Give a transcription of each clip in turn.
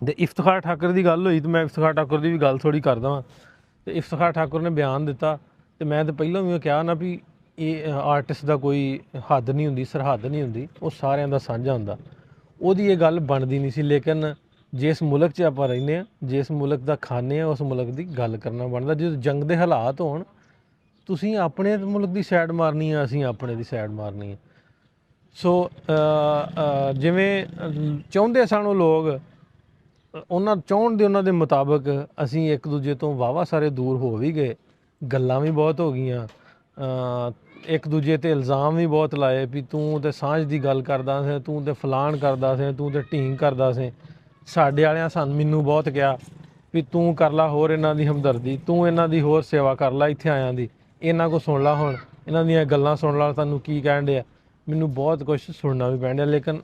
ਤੇ ਇਫਤਖਾਰ ਠਾਕੁਰ ਦੀ ਗੱਲ ਹੋਈ ਤੇ ਮੈਂ ਇਫਤਖਾਰ ਠਾਕੁਰ ਦੀ ਵੀ ਗੱਲ ਥੋੜੀ ਕਰਦਾ ਵਾਂ ਤੇ ਇਫਤਖਾਰ ਠਾਕੁਰ ਨੇ ਬਿਆਨ ਦਿੱਤਾ ਤੇ ਮੈਂ ਤਾਂ ਪਹਿਲਾਂ ਵੀ ਕਿਹਾ ਨਾ ਵੀ ਇਹ ਆਰਟਿਸਟ ਦਾ ਕੋਈ ਹੱਦ ਨਹੀਂ ਹੁੰਦੀ, ਸਰਹੱਦ ਨਹੀਂ ਹੁੰਦੀ, ਉਹ ਸਾਰਿਆਂ ਦਾ ਸਾਂਝਾ ਹੁੰਦਾ। ਉਹਦੀ ਇਹ ਗੱਲ ਬਣਦੀ ਨਹੀਂ ਸੀ, ਲੇਕਿਨ ਜਿਸ ਮੁਲਕ 'ਚ ਆਪਾਂ ਰਹਿੰਦੇ ਆ ਜਿਸ ਮੁਲਕ ਦਾ ਖਾਣੇ ਆ ਉਸ ਮੁਲਕ ਦੀ ਗੱਲ ਕਰਨਾ ਬਣਦਾ। ਜਦੋਂ ਜੰਗ ਦੇ ਹਾਲਾਤ ਹੋਣ, ਤੁਸੀਂ ਆਪਣੇ ਮੁਲਕ ਦੀ ਸਾਈਡ ਮਾਰਨੀ ਆ, ਅਸੀਂ ਆਪਣੇ ਦੀ ਸਾਈਡ ਮਾਰਨੀ ਆ। ਸੋ ਜਿਵੇਂ ਚਾਹੁੰਦੇ ਸਨ ਉਹ ਲੋਕ ਉਹਨਾਂ ਚਾਹੁਣ ਦੇ ਉਹਨਾਂ ਦੇ ਮੁਤਾਬਕ ਅਸੀਂ ਇੱਕ ਦੂਜੇ ਤੋਂ ਵਾਵਾ ਸਾਰੇ ਦੂਰ ਹੋ ਵੀ ਗਏ। ਗੱਲਾਂ ਵੀ ਬਹੁਤ ਹੋ ਗਈਆਂ। ਇੱਕ ਦੂਜੇ ਤੇ ਇਲਜ਼ਾਮ ਵੀ ਬਹੁਤ ਲਾਏ ਵੀ ਤੂੰ ਤੇ ਸਾਂਝ ਦੀ ਗੱਲ ਕਰਦਾ ਸੀ, ਤੂੰ ਤੇ ਫਲਾਣ ਕਰਦਾ ਸੀ, ਤੂੰ ਤੇ ਢੀਂਗ ਕਰਦਾ ਸੀ। ਸਾਡੇ ਵਾਲਿਆਂ ਸਾਨੂੰ ਮੈਨੂੰ ਬਹੁਤ ਕਿਹਾ ਵੀ ਤੂੰ ਕਰ ਲੈ ਹੋਰ ਇਹਨਾਂ ਦੀ ਹਮਦਰਦੀ, ਤੂੰ ਇਹਨਾਂ ਦੀ ਹੋਰ ਸੇਵਾ ਕਰ ਲੈ ਇੱਥੇ ਆਇਆਂ ਦੀ। ਇਹਨਾਂ ਕੋ ਸੁਣ ਲੈ ਹੁਣ, ਇਹਨਾਂ ਦੀਆਂ ਗੱਲਾਂ ਸੁਣ ਲੈ, ਤੁਹਾਨੂੰ ਕੀ ਕਹਿਣ ਡਿਆ ਮੈਨੂੰ ਬਹੁਤ ਕੁਝ ਸੁਣਨਾ ਵੀ ਪੈਣ ਡਿਆ, ਲੇਕਿਨ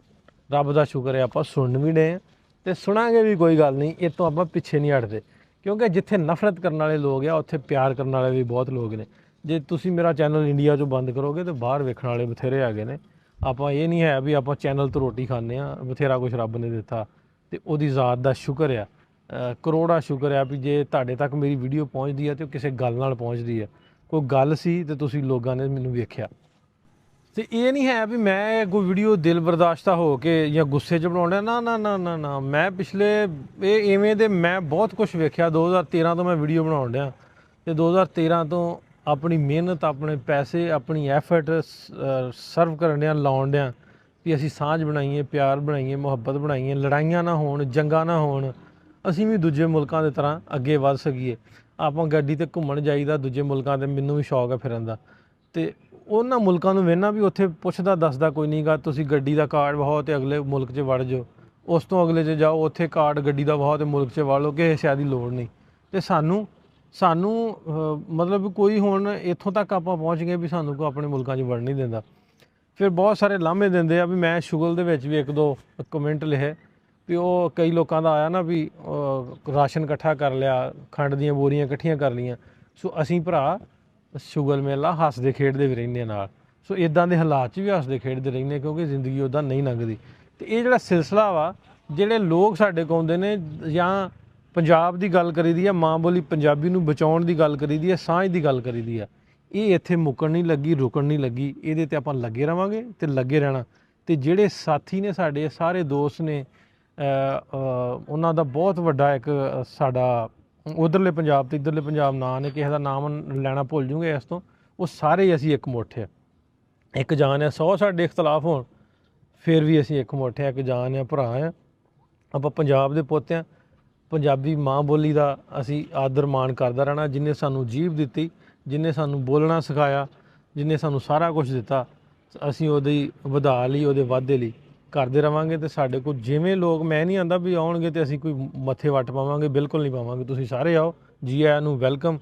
ਰੱਬ ਦਾ ਸ਼ੁਕਰ ਹੈ ਆਪਾਂ ਸੁਣਨ ਵੀ ਡਏ ਤੇ ਸੁਣਾਂਗੇ ਵੀ ਕੋਈ ਗੱਲ ਨਹੀਂ ਇਹ ਤੋਂ ਆਪਾਂ ਪਿੱਛੇ ਨਹੀਂ ਹਟਦੇ। ਕਿਉਂਕਿ ਜਿੱਥੇ ਨਫ਼ਰਤ ਕਰਨ ਵਾਲੇ ਲੋਕ ਆ ਉੱਥੇ ਪਿਆਰ ਕਰਨ ਵਾਲੇ ਵੀ ਬਹੁਤ ਲੋਕ ਨੇ। ਜੇ ਤੁਸੀਂ ਮੇਰਾ ਚੈਨਲ ਇੰਡੀਆ 'ਚੋਂ ਬੰਦ ਕਰੋਗੇ ਤੇ ਬਾਹਰ ਵੇਖਣ ਵਾਲੇ ਬਥੇਰੇ ਆ ਗਏ ਨੇ। ਆਪਾਂ ਇਹ ਨਹੀਂ ਹੈ ਵੀ ਆਪਾਂ ਚੈਨਲ ਤੋਂ ਰੋਟੀ ਖਾਂਦੇ ਆ ਬਥੇਰਾ ਕੁਝ ਰੱਬ ਨੇ ਦਿੱਤਾ ਤੇ ਉਹਦੀ ਜ਼ਾਤ ਦਾ ਸ਼ੁਕਰ ਆ। ਅ, ਕਰੋੜਾ ਸ਼ੁਕਰ ਆ ਵੀ ਜੇ ਤੁਹਾਡੇ ਤੱਕ ਮੇਰੀ ਵੀਡੀਓ ਪਹੁੰਚਦੀ ਆ ਤੇ ਉਹ ਕਿਸੇ ਗੱਲ ਨਾਲ ਪਹੁੰਚਦੀ ਆ। ਕੋਈ ਗੱਲ ਸੀ ਤੇ ਤੁਸੀਂ ਲੋਕਾਂ ਨੇ ਮੈਨੂੰ ਵੇਖਿਆ। ਤੇ ਇਹ ਨਹੀਂ ਹੈ ਵੀ ਮੈਂ ਕੋਈ ਵੀਡੀਓ ਦਿਲ ਬਰਦਾਸ਼ਤਾ ਹੋ ਕੇ ਜਾਂ ਗੁੱਸੇ 'ਚ ਬਣਾਉਣਾ ਨਾ ਨਾ ਨਾ ਨਾ ਨਾ। ਮੈਂ ਪਿਛਲੇ ਇਹ ਇਵੇਂ ਦੇ ਮੈਂ ਬਹੁਤ ਕੁਝ ਵੇਖਿਆ। 2013 ਤੋਂ ਮੈਂ ਵੀਡੀਓ ਬਣਾਉਣ ਡਿਆ। ਤੇ 2013 ਤੋਂ ਆਪਣੀ ਮਿਹਨਤ, ਆਪਣੇ ਪੈਸੇ, ਆਪਣੀ ਐਫਰਟ ਸਰਵ ਕਰਨ ਡਿਆ, ਲਾਉਣ ਡਿਆ ਵੀ ਅਸੀਂ ਸਾਂਝ ਬਣਾਈਏ, ਪਿਆਰ ਬਣਾਈਏ, ਮੁਹੱਬਤ ਬਣਾਈਏ, ਲੜਾਈਆਂ ਨਾ ਹੋਣ, ਜੰਗਾਂ ਨਾ ਹੋਣ। ਅਸੀਂ ਵੀ ਦੂਜੇ ਮੁਲਕਾਂ ਦੇ ਤਰ੍ਹਾਂ ਅੱਗੇ ਵੱਧ ਸਕੀਏ। ਆਪਾਂ ਗੱਡੀ ਤੇ ਘੁੰਮਣ ਜਾਈਦਾ, ਦੂਜੇ ਮੁਲਕਾਂ ਤੇ ਮੈਨੂੰ ਵੀ ਸ਼ੌਕ ਹੈ ਫਿਰਨ ਦਾ। ਤੇ ਉਹਨਾਂ ਮੁਲਕਾਂ ਨੂੰ ਵੇਖਣਾ ਵੀ ਉੱਥੇ ਪੁੱਛਦਾ, ਦੱਸਦਾ ਕੋਈ ਨਹੀਂਗਾ ਤੁਸੀਂ ਗੱਡੀ ਦਾ ਕਾਰਡ ਵਹਾਓ ਤੇ ਅਗਲੇ ਮੁਲਕ 'ਚ ਵੜ ਜਾਓ। ਉਸ ਤੋਂ ਅਗਲੇ 'ਚ ਜਾਓ, ਉੱਥੇ ਕਾਰਡ ਗੱਡੀ ਦਾ ਵਹਾਓ ਤੇ ਮੁਲਕ 'ਚ ਵੜ ਲਓ ਕਿਸੇ ਸ਼ਾਇਦ ਦੀ ਲੋੜ ਨਹੀਂ। ਤੇ ਸਾਨੂੰ ਸਾਨੂੰ ਮਤਲਬ ਕੋਈ ਹੁਣ ਇੱਥੋਂ ਤੱਕ ਆਪਾਂ ਪਹੁੰਚ ਗਏ ਵੀ ਸਾਨੂੰ ਕੋਈ ਆਪਣੇ ਮੁਲਕਾਂ 'ਚ ਵੜ ਨਹੀਂ ਦਿੰਦਾ। ਫਿਰ ਬਹੁਤ ਸਾਰੇ ਲਾਹਮੇ ਦਿੰਦੇ ਆ ਵੀ ਮੈਂ ਸ਼ੁਗਲ ਦੇ ਵਿੱਚ ਵੀ ਇੱਕ ਦੋ ਕਮੈਂਟ ਲਿਖੇ ਵੀ ਉਹ ਕਈ ਲੋਕਾਂ ਦਾ ਆਇਆ ਨਾ ਵੀ ਰਾਸ਼ਨ ਇਕੱਠਾ ਕਰ ਲਿਆ, ਖੰਡ ਦੀਆਂ ਬੋਰੀਆਂ ਇਕੱਠੀਆਂ ਕਰ ਲਈਆਂ। ਸੋ ਅਸੀਂ ਭਰਾ ਸ਼ੁਗਲ ਮੇਲਾ ਹੱਸਦੇ ਖੇਡਦੇ ਵੀ ਰਹਿੰਦੇ ਆ ਨਾਲ। ਸੋ ਇਦਾਂ ਦੇ ਹਾਲਾਤ 'ਚ ਵੀ ਹੱਸਦੇ ਖੇਡਦੇ ਰਹਿੰਦੇ ਕਿਉਂਕਿ ਜ਼ਿੰਦਗੀ ਉਦਾਂ ਨਹੀਂ ਲੰਘਦੀ। ਤੇ ਇਹ ਜਿਹੜਾ ਸਿਲਸਿਲਾ ਵਾ, ਜਿਹੜੇ ਲੋਕ ਸਾਡੇ ਕੋਲ ਆਉਂਦੇ ਨੇ ਜਾਂ ਪੰਜਾਬ ਦੀ ਗੱਲ ਕਰੀਦੀ ਆ, ਮਾਂ ਬੋਲੀ ਪੰਜਾਬੀ ਨੂੰ ਬਚਾਉਣ ਦੀ ਗੱਲ ਕਰੀਦੀ ਆ, ਸਾਂਝ ਦੀ ਗੱਲ ਕਰੀਦੀ ਆ, ਇਹ ਇੱਥੇ ਮੁੱਕਣ ਨਹੀਂ ਲੱਗੀ, ਰੁਕਣ ਨਹੀਂ ਲੱਗੀ, ਇਹਦੇ ਤੇ ਆਪਾਂ ਲੱਗੇ ਰਵਾਂਗੇ ਤੇ ਲੱਗੇ ਰਹਿਣਾ। ਤੇ ਜਿਹੜੇ ਸਾਥੀ ਨੇ ਸਾਡੇ ਸਾਰੇ ਦੋਸਤ ਨੇ ਉਹਨਾਂ ਦਾ ਬਹੁਤ ਵੱਡਾ ਇੱਕ ਸਾਡਾ ਉਧਰਲੇ ਪੰਜਾਬ ਤੇ ਇਧਰਲੇ ਪੰਜਾਬ ਨਾਂ ਨੇ, ਕਿਸੇ ਦਾ ਨਾਮ ਲੈਣਾ ਭੁੱਲ ਜੂਗੇ ਇਸ ਤੋਂ, ਉਹ ਸਾਰੇ ਅਸੀਂ ਇੱਕ ਮੁੱਠ ਆ। ਇੱਕ ਜਾਨ ਆ 100 ਸਾਡੇ ਇਖਤਲਾਫ ਹੋਣ, ਫਿਰ ਵੀ ਅਸੀਂ ਇੱਕ ਮੁੱਠ ਆ, ਇੱਕ ਜਾਨ ਆ, ਭਰਾ ਆ। ਆਪਾਂ ਪੰਜਾਬ ਦੇ ਪੁੱਤ ਆ, ਪੰਜਾਬੀ ਮਾਂ ਬੋਲੀ ਦਾ ਅਸੀਂ ਆਦਰ ਮਾਣ ਕਰਦਾ ਰਹਿਣਾ, ਜਿਨੇ ਸਾਨੂੰ ਜੀਭ ਦਿੱਤੀ, ਜਿਨੇ ਸਾਨੂੰ ਬੋਲਣਾ ਸਿਖਾਇਆ, ਜਿਨੇ ਸਾਨੂੰ ਸਾਰਾ ਕੁਝ ਦਿੱਤਾ, ਅਸੀਂ ਉਹਦੀ ਵਧਾ ਲਈ, ਉਹਦੇ ਵਾਧੇ ਲਈ। ਕਰਦੇ ਰਵਾਂਗੇ ਤੇ ਸਾਡੇ ਕੋਲ ਜਿਵੇਂ ਲੋਕ, ਮੈਂ ਨਹੀਂ ਆਂਦਾ ਵੀ ਆਉਣਗੇ ਤੇ ਅਸੀਂ ਕੋਈ ਮੱਥੇ ਵੱਟ ਪਾਵਾਂਗੇ, ਬਿਲਕੁਲ ਨਹੀਂ ਪਾਵਾਂਗੇ। ਤੁਸੀਂ ਸਾਰੇ ਆਓ ਜੀ ਆਇਆਂ ਨੂੰ ਵੈਲਕਮ।